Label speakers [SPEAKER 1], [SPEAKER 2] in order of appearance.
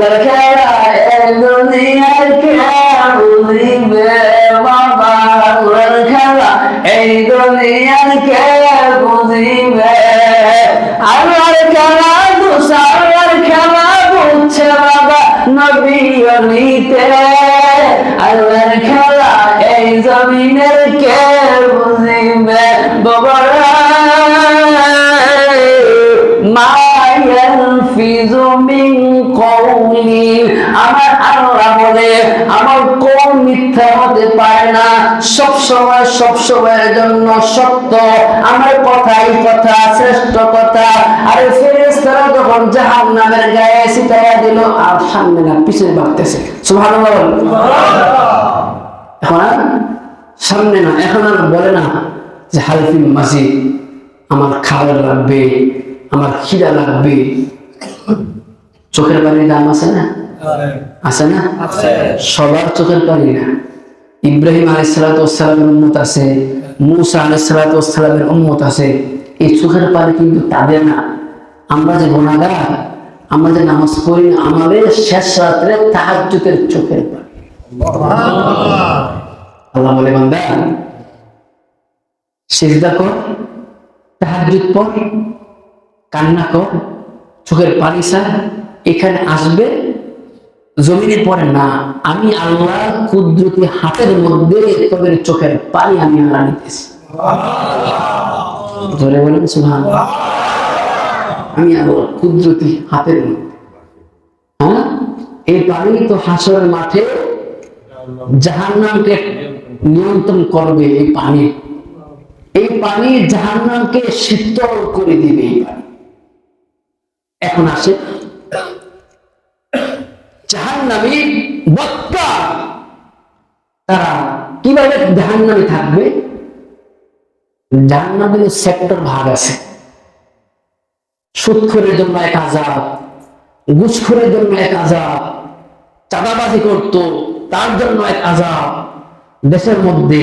[SPEAKER 1] আল্লাহর খেলা দুনিয়ার বুঝিবে বাবা আল্লাহর খেলা এই দুনিয়ার কে বুঝিবে আল্লাহর খেলা দুসার খেলা বুঝছে বাবা নবী অলিতে আল্লাহর খেলা এই জমিনের কে বুঝিবে বাবারা মা ইয়ালফিজু মিন আমার আল্লাহ বলে আমার কোন মিথ্যা হতে পারে না। সব সময়, সব সময়ের জন্য সত্য। আমার কথাই কথা, শ্রেষ্ঠ কথা। আর ফেরেশতারা যখন জাহান্নামের গায়ে সিতায়া দিল, আর সামনে না, পিছনে ভাবতেছে সুবহানাল্লাহ। এখন সামনে না, এখন আর বলে না যে হালফিন মাসি আমার খাবার লাগবে, আমার খিদা লাগবে। চোখের পানির দাম আছে না? আছে না? সবার চোখের পানি না। ইব্রাহিম আলাইসালামের উন্মত আছে মুসা আলাইসালামের উন্মত আছে। এই চোখের পানি কিন্তু তাদের না। আমরা যে গোনাগার আমরা যে নামাজ পড়ি না আমাদের শেষ রাত্রে তাহাজ্জুদের চোখের পানি। আল্লাহ বলে বান্দা সেজদা কর পর কান্না কর চোখের পানি স্যার এখানে আসবে, জমিনে পড়ে না। আমি আল্লাহ কুদরতি হাতের মধ্যে তোদের চোখের পানি আমি আল্লাহ নিতেছি। ধরে বলেন সুহান আমি আল্লাহ কুদরতি হাতের হ্যাঁ? এই পানি তো হাসরের মাঠে জাহান্নামকে নিয়ন্ত্রণ করবে এই পানি। এই পানি জাহান্নামকে শীতল করে দিবে এখন আসে জাহান্নামী বক্তা। তারা কীভাবে থাকবে? সেক্টর ভাগ আছে। জন্য এক আজাব ঘুষখোরের জন্য এক আজাব, চাঁদাবাজি করত, তার জন্য এক আজাব। দেশের মধ্যে